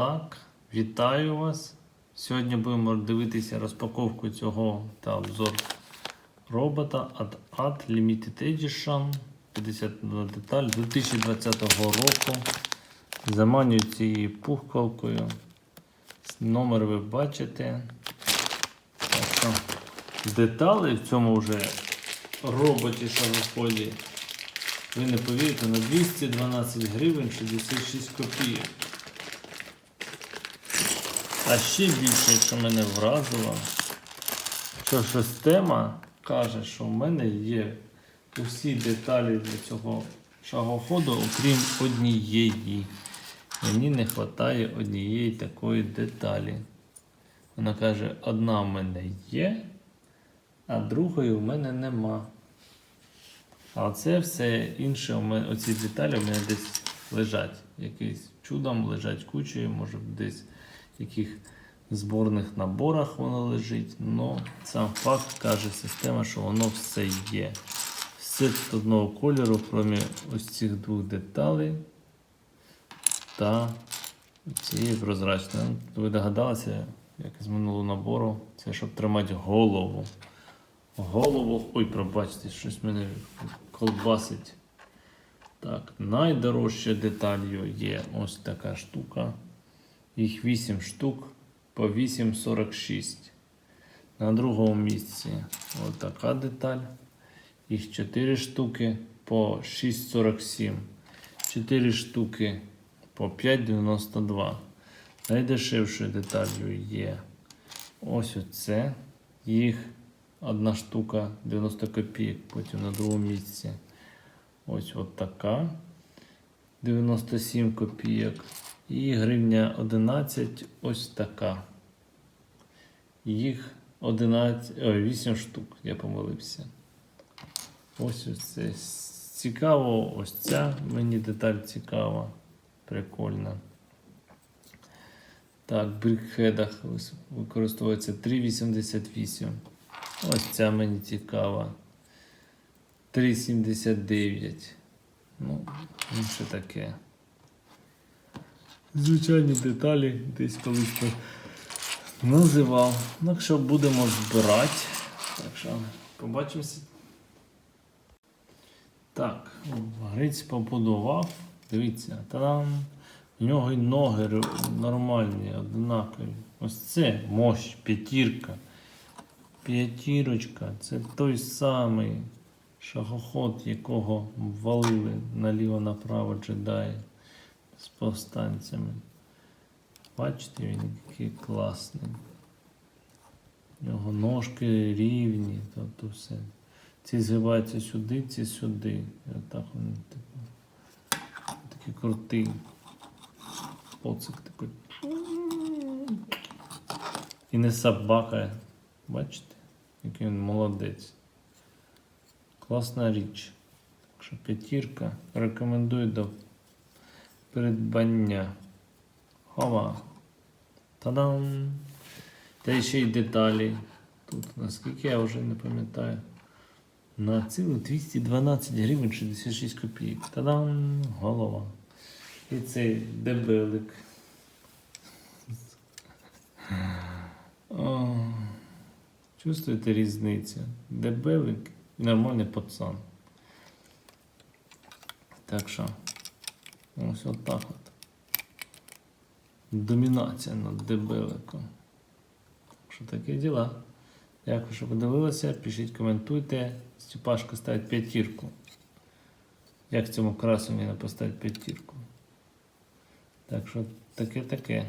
Так, вітаю вас. Сьогодні будемо дивитися розпаковку цього та обзор робота від AD Limited Edition 51 деталь 2020 року. Заманюю цією пухкалкою. Номер ви бачите. Так деталі в цьому вже роботі шагоході. Ви не повірите, на 212 гривень 66 копійок. А ще більше, якщо мене вразило, що система каже, що в мене є усі деталі для цього шагоходу, окрім однієї. Мені не вистачає однієї такої деталі. Вона каже, одна в мене є, а другої в мене нема. А це все інше, оці деталі у мене десь лежать. Якийсь чудом лежать кучею, може десь в яких зборних наборах воно лежить. Но сам факт каже система, що воно все є. Все тут одного кольору, крім ось цих двох деталей та цієї прозрачної. Ну, Ви догадалися, як з минулого набору, це щоб тримати голову. Голову. Ой, пробачте, щось мене колбасить. Так, найдорожча деталью є ось така штука. Їх 8 штук по 8,46. На другому місці ось така деталь. Їх 4 штуки по 6,47. 4 штуки по 5,92. Найдешевшою деталью є ось оце. Їх одна штука 90 копійок, потім на другому місці. Ось от така 97 копійок. І гривня 11 ось така. Їх 11, ой, 8 штук, я помилився. Ось ось це. Цікаво, ось ця мені деталь цікава. Прикольна. Так, в брікхедах вис- використовується 3,88. Ось ця мені цікава. 3,79. Ну, що таке. Звичайні деталі десь колись називав. Ну, якщо будемо збирати. Так що побачимося. Так, Гриць побудував. Дивіться, там в нього й ноги нормальні, однакові. Ось це мощ, п'ятірка. П'ятірочка, це той самий шагоход, якого валили наліво-направо джедаї з повстанцями. Бачите, він який класний. У нього ножки рівні, тобто все. Ці згибаються сюди, ці сюди. І отак вони типу. Такий крутий. Поцик такий. І не собака. Бачите? Який він молодець. Класна річ. Так що п'ятірка. Рекомендую до придбання. Хова. Та-дам! Та ще й деталі. Тут, наскільки я вже не пам'ятаю. На цілих 212 гривень 66 копійок. Та-дам! Голова. І цей дебелик. О, чувствуєте різницю? Дебелик і нормальний пацан. Так що, ось отак от. Домінація над дебеликом. Що такі діла? Дякую, що подивилися. Пишіть, коментуйте. Степашка ставить п'ятірку. Як цьому красу мені поставити п'ятірку? Так що таке-таке.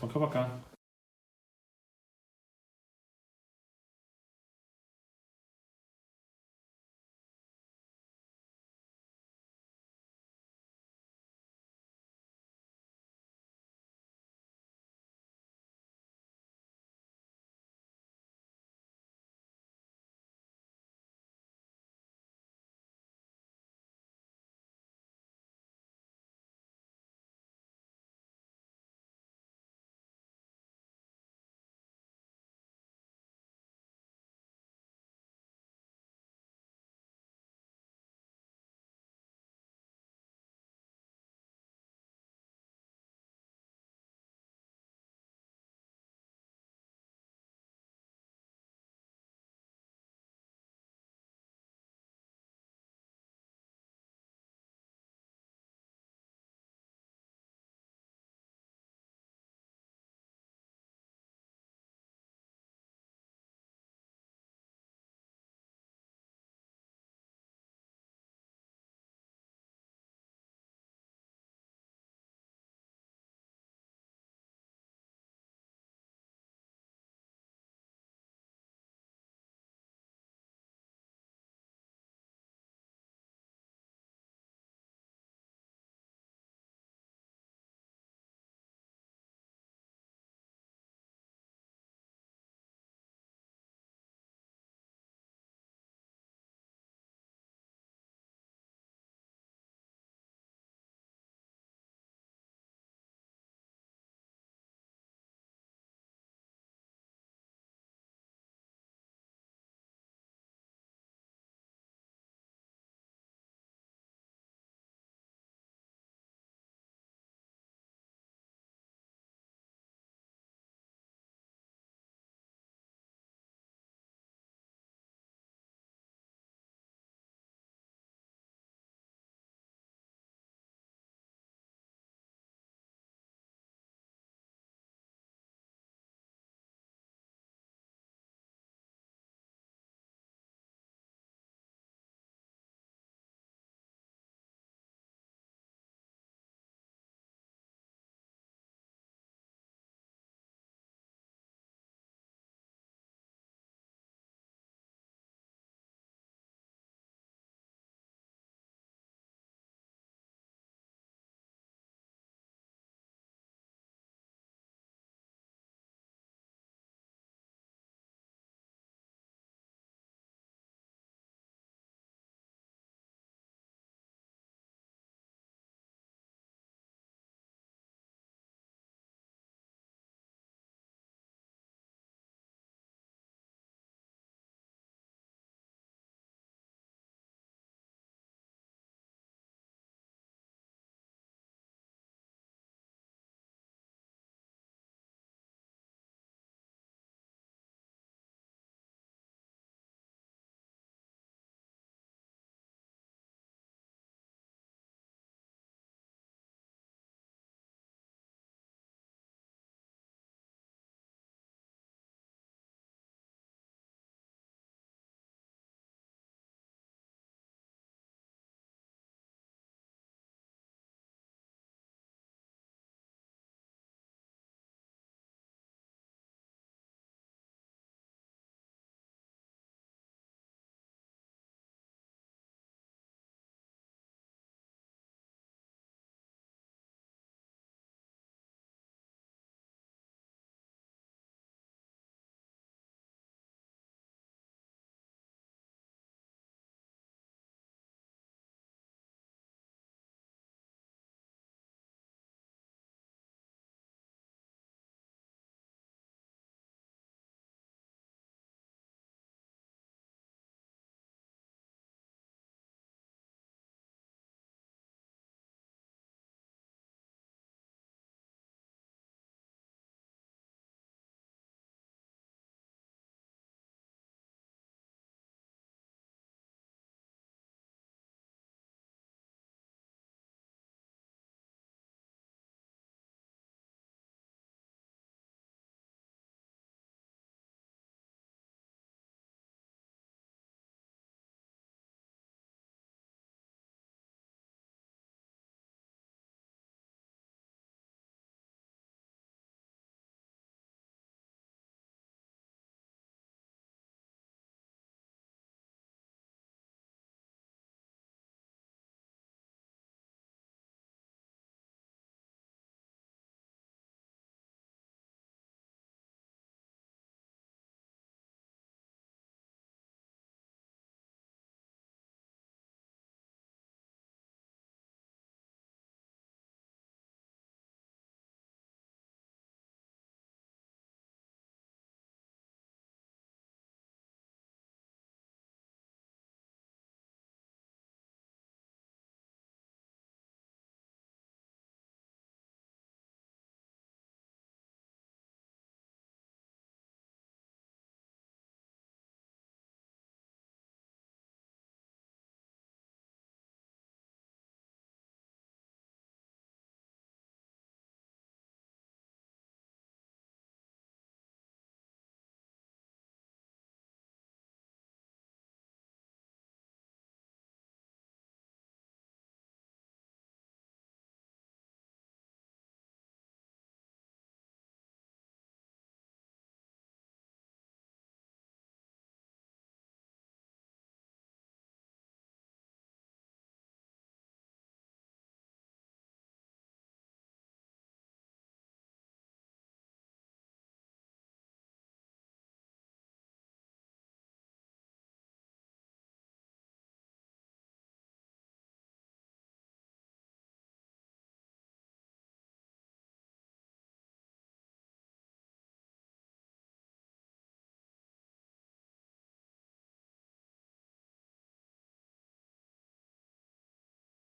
Пока-пока.